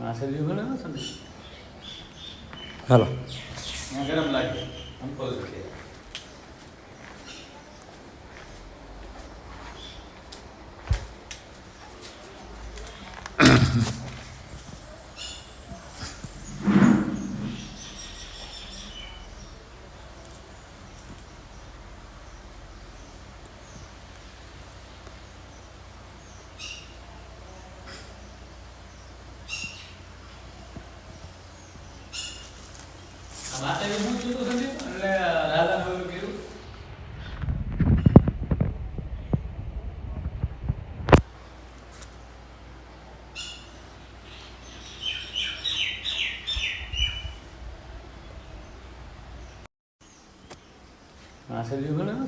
આ આ સબ્જી ભલે ને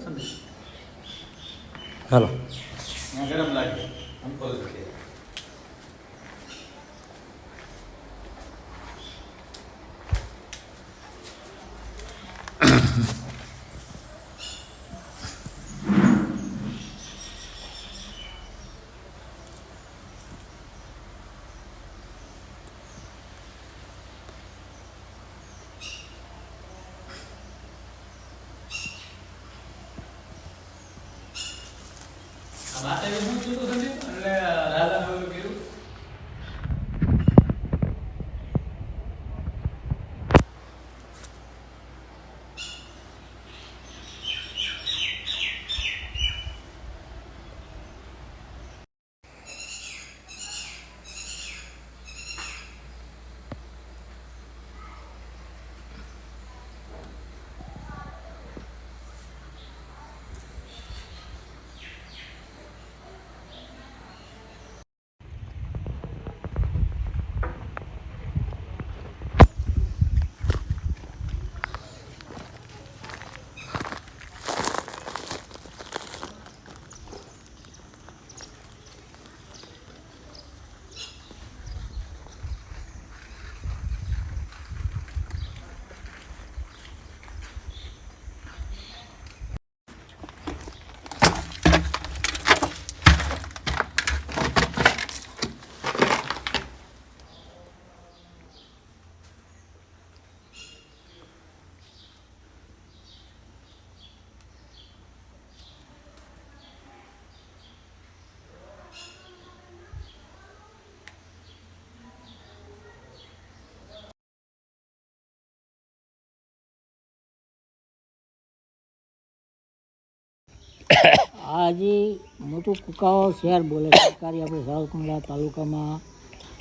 આ હજી મોટું કુકાવા શહેર બોલે સરકારી આપણે સાવરકુંડલા તાલુકામાં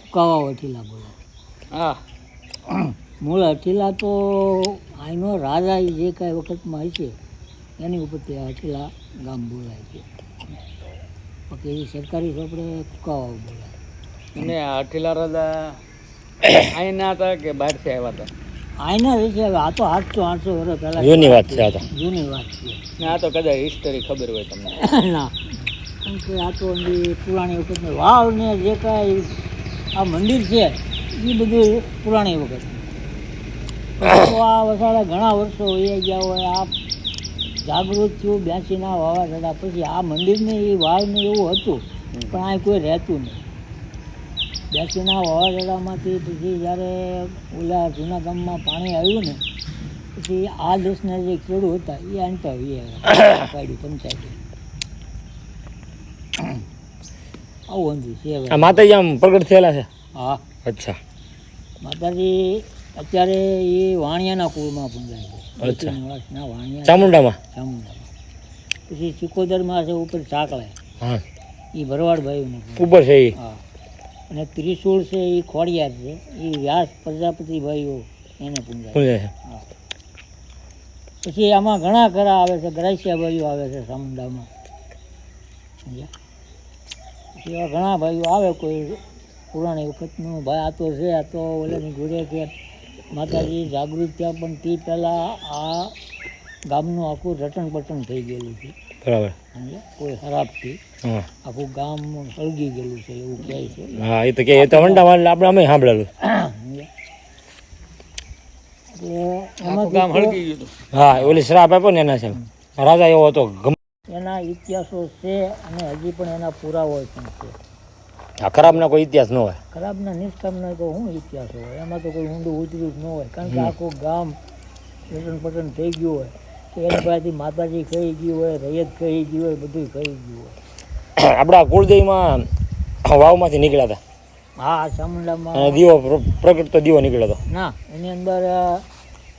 કુકાવા વઠીલા બોલે. હા. મૂળ હઠીલા તો અહીંનો રાજા જે કાંઈ વખતમાં હશે એની ઉપર તે હઠીલા ગામ બોલાય છે. બાકી સરકારી આપણે કુકાવા બોલાય. અને અઠીલા રાજા અહીંના હતા કે બહારથી આવ્યા હતા? આના વિશે હવે આ તો આઠસો આઠસો વર્ષ પહેલાં જૂની વાત છે આ તો. જૂની વાત છે. ને આ તો કદાચ હિસ્ટરી ખબર હોય તમને. ના. કેમ કે આ તો પુરાણી વખતની વાવ ને જે કાંઈ આ મંદિર છે એ બધું પુરાણી વખત. તો આ વસાડા ઘણા વર્ષો વહી ગયા હોય આ જાગૃત થયું બ્યાસીના વાવાઝોડા. પછી આ મંદિરને એ વાવને એવું હતું પણ આ કોઈ રહેતું નહીં. બ્યાસીના વાવાઝોડામાંથી પછી જ્યારે ઓલા જૂના ગામમાં પાણી આવ્યું ને પછી આ દેશના જે ખેડૂત હતા એ અંતા વી પાડ્યું પંચાયત. આવું અંધું છે માતાજી આમ પ્રગટ થયેલા છે? હા. અચ્છા. માતાજી અત્યારે એ વાણિયાના કુળમાં પૂજાય છે. અચ્છા. વાણિયા. ચામુંડામાં? ચામુંડામાં. પછી ચિકોદરમાં છે ઉપર ચાકલાય હા. એ ભરવાડભાઈ. ઉપર છે એ હા. અને ત્રિશુળ છે એ ખોડિયાર છે. એ વ્યાસ પ્રજાપતિ ભાઈઓ એને પૂજાય. છે. પછી આમાં ઘણા ઘરા આવે છે ગ્રાસિયા ભાઈઓ આવે છે સામુંડામાં. પછી એવા ઘણા ભાઈઓ આવે કોઈ પુરાણી વખતનું. ભાઈ આ તો છે આ તો ઓલાની ઘોડે કે માતાજી જાગૃત થયા પણ તે પહેલાં આ ગામનું આખું રટણ પટણ થઈ ગયેલું છે. બરાબર. કોઈ ખરાબથી આખું ગામ સળગી ગયેલું છે એવું કહે છે. હા એ તો કે એ તો વંડામાં આપણે અમે સાંભળેલું. હા ઓલી શ્રાપ આપ્યો ને એના છે રાજા એવો હતો ગમ એના ઇતિહાસો છે અને હજી પણ એના પુરાવો પણ છે. આ ખરાબના કોઈ ઇતિહાસ ન હોય. ખરાબના નિષ્કામના તો શું ઇતિહાસ હોય? એમાં તો કોઈ ઊંડું ઉતર્યું જ ન હોય. કારણ કે આખું ગામ લટન પટન થઈ ગયું હોય. તો એની પાસેથી માતાજી ખાઈ ગયું હોય રૈયત ખાઈ ગયું હોય બધું ખાઈ ગયું હોય. આપણા કુળદેવીમાં વાવમાંથી નીકળ્યા હતા. હા ચામુંડામાં. દીવો પ્રગટ પ્રગટતો દીવો નીકળ્યો હતો. ના એની અંદર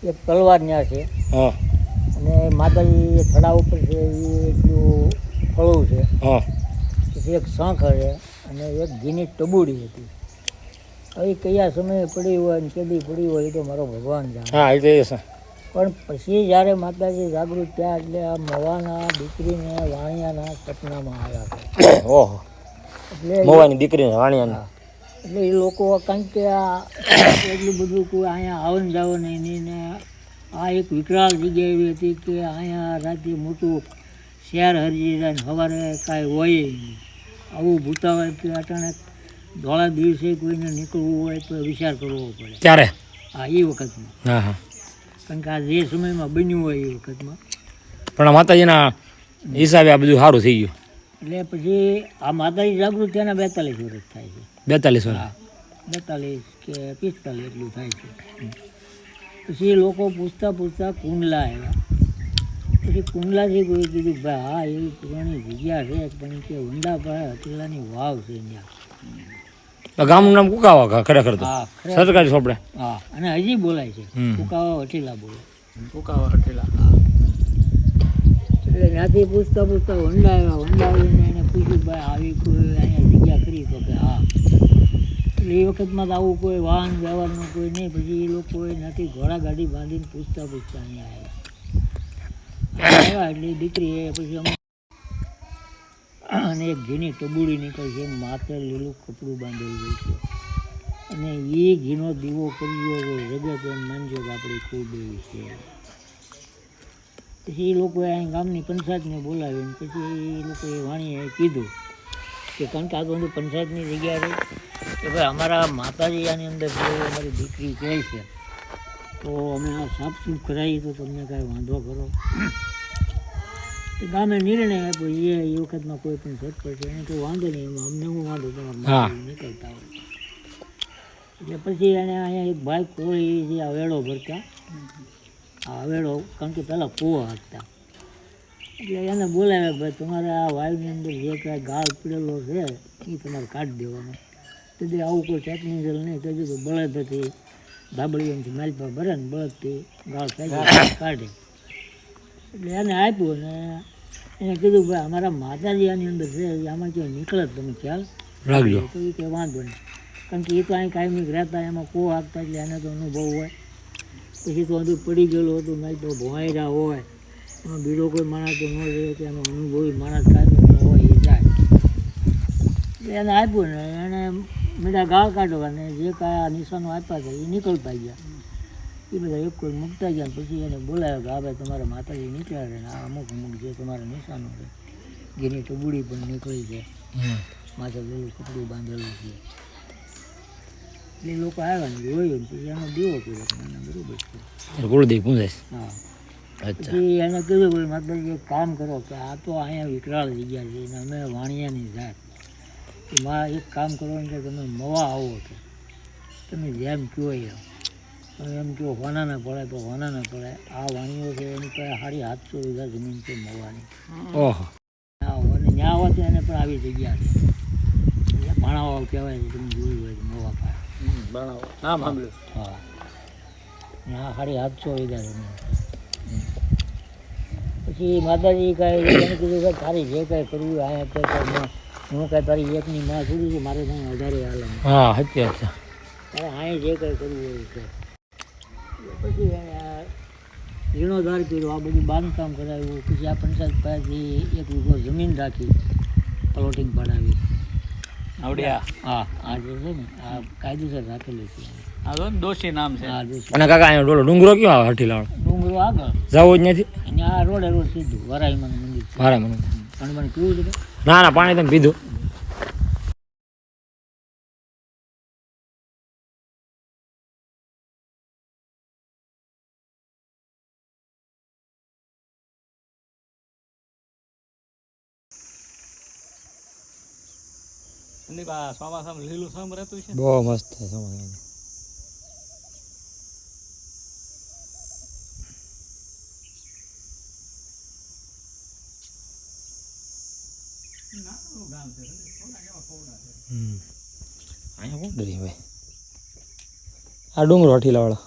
એક તલવાર ન્યા છે. હા. અને માતાજી થડા ઉપર છે એ એટલું ફળું છે. હા. પછી એક શંખ છે અને એક ઘીની ટબુડી હતી. હવે કયા સમયે પડી હોય ને કેદી પડી હોય એ તો મારો ભગવાન જાણે. હા એ તો એ પણ પછી જ્યારે માતાજી જાગૃત થયા એટલે આ મવાના દીકરીને વાણિયાના સપનામાં આવ્યા હતા. ઓહો. એટલે મોવાની દીકરીને વાણિયાના. એટલે એ લોકો કારણ કે આ એટલું બધું કોઈ અહીંયા આવન જાવન એની ને આ એક વિકરાળ જગ્યા એવી હતી કે અહીંયા રાતે મોટું શહેર હરી જાય ને સવારે કાંઈ હોય નહીં. આવું ભૂતા હોય કે અચાનક ધોળા દિવસે કોઈને નીકળવું હોય તો વિચાર કરવો પડે. ત્યારે હા એ વખતમાં. હા હા. કારણ કે આ જે સમયમાં બન્યું હોય એ વખતમાં. પણ આ માતાજીના હિસાબે આ બધું સારું થઈ ગયું. એટલે પછી આ માતાજી જાગૃત એના બેતાલીસ વર્ષ થાય છે. બેતાલીસ વર્ષ. હા બેતાલીસ કે પિસ્તાલીસ એટલું થાય છે. પછી લોકો પૂછતા પૂછતા કુંડલા આવ્યા. પછી કુંડલાથી કોઈ કીધું કે ભાઈ હા એવી પુરાણી જગ્યા છે પણ કે ઊંડા પર હતીલાની વાવ છે ત્યાં. ગામનું નામ કુકાવા ખરેખર તો. હા સરકારી સોપડે. હા અને હજી બોલાય છે. કુકાવા હટીલા બોલે. કુકાવા હટેલા એટલે ત્યાંથી પૂછતા પૂછતા હોન્ડા આવ્યા વંડા આવીને એને પૂછ્યું ભાઈ આવી કોઈ અહીંયા જગ્યા કરી તો કે હા. એટલે એ વખતમાં તો આવું કોઈ વાહન વ્યવહારનું કોઈ નહીં પછી એ લોકોએ નથી ઘોડા ગાડી બાંધીને પૂછતા પૂછતા અહીંયા આવ્યા. આવ્યા એટલે દીકરી એ પછી અમે અને એક ઘીની ટબુડી નીકળી છે માથે લીલું કપડું બાંધેલું ગયું છે. અને એ ઘીનો દીવો કર્યો તો જગત એમ માનજો કે આપણી એવી છે. પછી એ લોકોએ અહીં ગામની પંચાયતને બોલાવીને પછી એ લોકોએ વાણીએ કીધું કે કારણ કે આ તો બધું પંચાયતની જગ્યા રહી કે ભાઈ અમારા માતાજી આની અંદર અમારી દીકરી કહે છે, તો અમે આ સાફસૂફ કરાવીએ તો તમને કાંઈ વાંધો કરો ગામે નિર્ણય આપ્યો. એ એ વખતમાં કોઈ પણ છે. એને તો વાંધો નહીં. એમાં અમને હું વાંધો? તમારે નીકળતા હોય. એટલે પછી એને અહીંયા એક ભાઈ કોઈ જે અવેડો ભરતા. આ હવેડો કારણ કે પહેલાં કૂવો હાંકતા એટલે એને બોલાવ્યા ભાઈ તમારે આ વાયુની અંદર જે કાંઈ ગાળ પીડેલો છે એ તમારે કાઢી દેવાનો. તેથી આવું કોઈ ટેકનિકલ નહીં. તેથી તો બળદથી ધાબળીઓથી માલ પર ભરે ને બળદથી ગાળ કાઢે. એટલે એને આપ્યું ને એને કીધું ભાઈ અમારા માતાજી આની અંદર છે આમાં જો નીકળે તમે ખ્યાલ? રાખજો. તો એ કે વાંધો નહીં. કારણ કે એ તો અહીં કાયમી રહેતા એમાં કો આપતા એટલે એને તો અનુભવ હોય. પછી તો બધું પડી ગયેલું હતું નહીં તો ભોંયરા હોય. એમાં બીજો કોઈ માણસ તો ન રહે કે એનો અનુભવી માણસ કાયમી હોય એ જાય. એને આપ્યું ને એને મીઠા ગાળ કાઢવા ને જે કાંઈ આ નિશાનો આપ્યા છે એ નીકળતા ગયા. એ બધા એક કોઈ મૂકતા ગયા પછી એને બોલાવ્યો કે આ ભાઈ તમારા માતાજી નીકળ્યા છે ને આ અમુક અમુક જે તમારા નિશાનો છે જેની ટબુડી પણ નીકળી છે માથે પેલું કપડું બાંધેલું છે. એટલે લોકો આવ્યા ને જોયું પછી એનો દીવો કર્યો મને બરોબર છે. કુળદેવી પૂજાય હા. પછી એને કીધું કે માતાજી એક કામ કરો કે આ તો અહીંયા વિકરાળ જગ્યા છે અને અમે વાણિયાની જાત. માં એક કામ કરો ને કે તમે મવા આવો કે તમે જેમ કહો એમ. એમ કહો વાના ના પડે તો વાના ના પડે. આ વાણીઓ છે એની પાસે સાડી સાતસો વીઘા જમીન છે મળવાની. ઓહો. ના અને ત્યાં હોય તો એને પણ આવી જગ્યા છે. એટલે ભાણાવાવ કહેવાય છે તમે જોયું હોય મોવા પાસે બનાવો નામ સાંભળ્યું. હા. ત્યાં સાડી સાતસો વીઘા જમીન. પછી માતાજી કાંઈ એને કીધું કે તારી જે કાંઈ કરવું હોય અહીંયા તો હું કાંઈ તારી એકની માં છોડી છું મારે કાંઈ વધારે હાલ. હા સાચી વાત તારે અહીંયા જે કાંઈ કરવું હોય. એટલે પછી જીર્ણોદ્ધાર કર્યો આ બધું બાંધકામ કરાવ્યું પછી આ પંચાયત પાસેથી એક વીઘો જમીન રાખી પ્લોટિંગ પડાવી. આવડ્યા? હા આ જે છે ને આ કાયદેસર રાખેલું છે. આ તો દોશી નામ છે. હા અને કાકા અહીંયા ડોલો ડુંગરો ક્યાં આવે ડુંગરો આગળ. જવું જ નથી અને આ રોડે રોડ સીધું વરાઈમાં મંદિર છે. મને પણ મને કેવું છે? ના ના પાણી તમે પીધું. ચોમાસામાં લીલું સમ રહેતું છે. બહુ મસ્ત છે ચોમાસામાં. હમ. અહીંયા કોણ ડરી ભાઈ? આ ડુંગરો હઠીલા વાળા